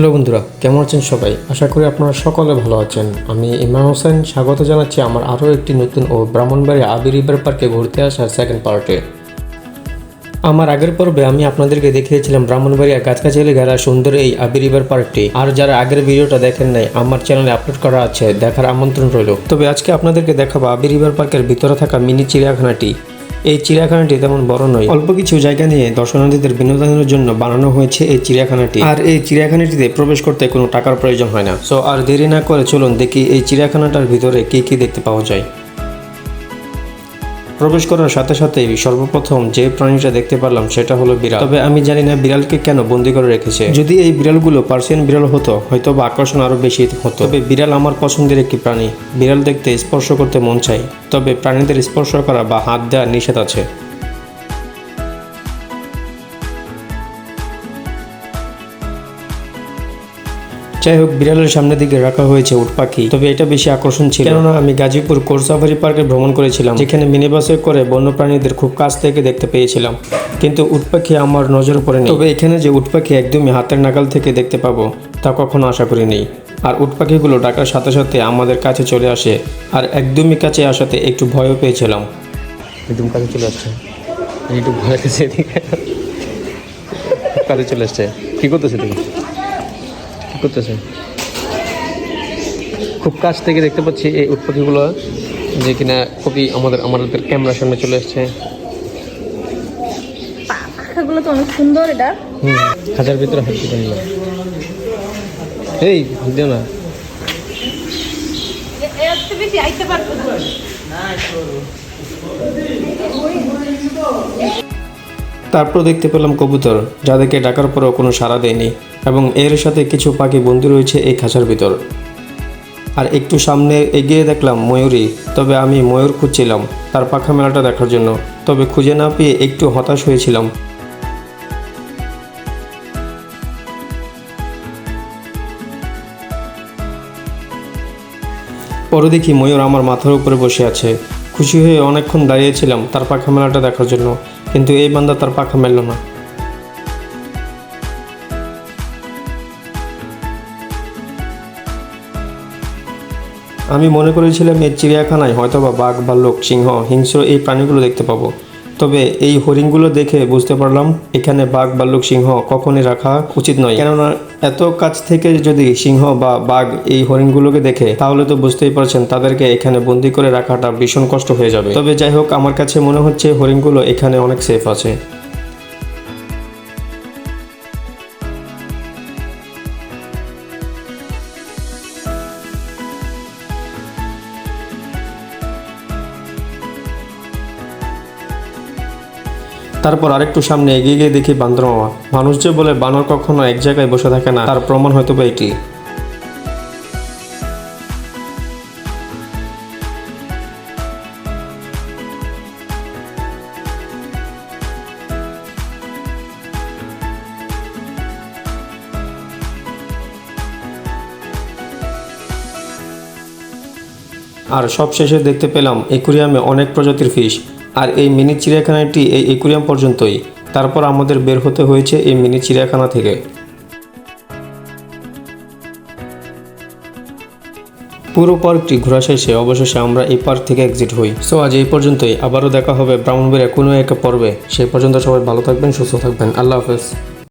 Hello বন্ধুরা, কেমন আছেন সবাই? আশা করি আপনারা সকলে ভালো আছেন। আমি ইমাম হোসেন, স্বাগত জানাচ্ছি আমার আরও একটি নতুন ও ব্রাহ্মণবাড়ি আবির রিভার পার্কে ঘুরতে আসার সেকেন্ড পার্টে আমার আগের পর্বে আমি আপনাদেরকে দেখিয়েছিলাম ব্রাহ্মণবাড়িয়া গাছগাছালি ঘেরা সুন্দর এই আবির রিভার পার্কটি। আর যারা আগের ভিডিওটা দেখেন নাই, আমার চ্যানেলে আপলোড করা আছে, দেখার আমন্ত্রণ রইল। তবে আজকে আপনাদেরকে দেখাবো আবির রিভার পার্কের ভিতরে থাকা মিনি চিড়িয়াখানাটি। এই চিড়িয়াখানাটি তেমন বড় নয়। অল্প কিছু জায়গা নিয়ে দর্শনার্থীদের বিনোদনের জন্য বানানো হয়েছে এই চিড়িয়াখানাটি। আর এই চিড়িয়াখানাটিতে প্রবেশ করতে কোনো টাকার প্রয়োজন হয় না। সো আর দেরি না করে চলুন দেখি এই চিড়িয়াখানাটার ভিতরে কি কি দেখতে পাওয়া যায়। প্রবেশ করার সাথে সাথে সর্বপ্রথম যে প্রাণীটা দেখতে পারলাম সেটা হলো বিড়াল। তবে আমি জানি না বিড়ালকে কেন বন্দি করে রেখেছে। যদি এই বিড়ালগুলো পার্সিয়ান বিড়াল হতো হয়তো বা আকর্ষণ আরও বেশি হতো। তবে বিড়াল আমার পছন্দের একটি প্রাণী। বিড়াল দেখতে স্পর্শ করতে মন চাই তবে প্রাণীদের স্পর্শ করা বা হাত দেওয়ার নিষেধ আছে। যাই হোক, বিড়ালের সামনের দিকে রাখা হয়েছে উট পাখি। তবে এটা বেশি আকর্ষণ ছিল। কেননা, আমি গাজীপুর কোরসাফারি পার্কে ভ্রমণ করেছিলাম, যেখানে মিনিবাসে করে বন্যপ্রাণীদের খুব কাছ থেকে দেখতে পেয়েছিলাম। কিন্তু উট পাখি আমার নজরে পড়েনি তবে এখানে যে উট পাখি একদমই হাতের নাগাল থেকে দেখতে পাবো, তা কখনো আশা করিনি আর উট পাখিগুলো ডাকার সাথে সাথে আমাদের কাছে চলে আসে, আর একদমই কাছে আসাতে একটু ভয়ও পেয়েছিলাম। একদম কাছে চলে আসছে। একটু ভয় কাছে চলে আসছে। কি করতেছে তুমি করতেছে। খুব কাছ থেকে দেখতে পাচ্ছি এই উৎপাখিগুলো যে কিনা খুবই আমাদের আমাদের ক্যামেরার সামনে চলে পাখাগুলো তো অনেক সুন্দর এটা। হুম খাঁচার ভিতরে হাত দিতে নিলাম এই দিও না। তারপর দেখতে পেলাম কবুতর, যাদেরকে ডাকার পরেও কোনো সাড়া দেয়নি, এবং এর সাথে কিছু পাখি বন্দি রয়েছে এই খাঁচার ভিতর। আর একটু সামনে এগিয়ে দেখলাম ময়ূরী, তবে আমি ময়ূর খুঁজছিলাম তার পাখা মেলাটা দেখার জন্য, তবে খুঁজে না পেয়ে একটু হতাশ হয়েছিলাম। পরে দেখি ময়ূর আমার মাথার উপরে বসে আছে। খুশি হয়ে অনেকক্ষণ দাঁড়িয়েছিলাম তার পাখা মেলাটা দেখার জন্য কিন্তু এই বান্দা তার পাখা মেলল না। আমি মনে করেছিলাম এই চিড়িয়াখানায় হয়তো বা বাঘ ভাল্লুক সিংহ, হিংস্র এই প্রাণীগুলো দেখতে পাবো। তবে এই হরিণগুলো দেখে বুঝতে পারলাম, এখানে বাঘ ভাল্লুক সিংহ কখনই রাখা উচিত নয়। কেননা এত কাছ থেকে যদি সিংহ বা বাঘ এই হরিণগুলোকে দেখে, তাহলে তো বুঝতেই পারছেন তাদেরকে এখানে বন্দি করে রাখাটা ভীষণ কষ্ট হয়ে যাবে। তবে যাই হোক, আমার কাছে মনে হচ্ছে হরিণগুলো এখানে অনেক সেফ আছে। তারপর আরেকটু সামনে এগিয়ে গিয়ে দেখি বান্দর মামা। মানুষ যে বলে বানর কখনো এক জায়গায় বসে থাকে না, তার প্রমাণ হয়তো বা এটি। আর সব শেষে দেখতে পেলাম, একুরিয়ামে অনেক প্রজাতির ফিশ আর এই মিনি চিড়িয়াখানাটি এই একুরিয়াম পর্যন্তই। তারপর আমাদের বের হতে হয়েছে এই মিনি চিড়িয়াখানা থেকে। পুরো পার্কটি ঘোরা শেষে অবশেষে আমরা এই পার্ক থেকে এক্সিট হই। সো আজ এই পর্যন্তই। আবারও দেখা হবে ব্রাহ্মণবাড়িয়া কোনো একটা পর্বে। সেই পর্যন্ত সবাই ভালো থাকবেন, সুস্থ থাকবেন। আল্লাহ হাফেজ।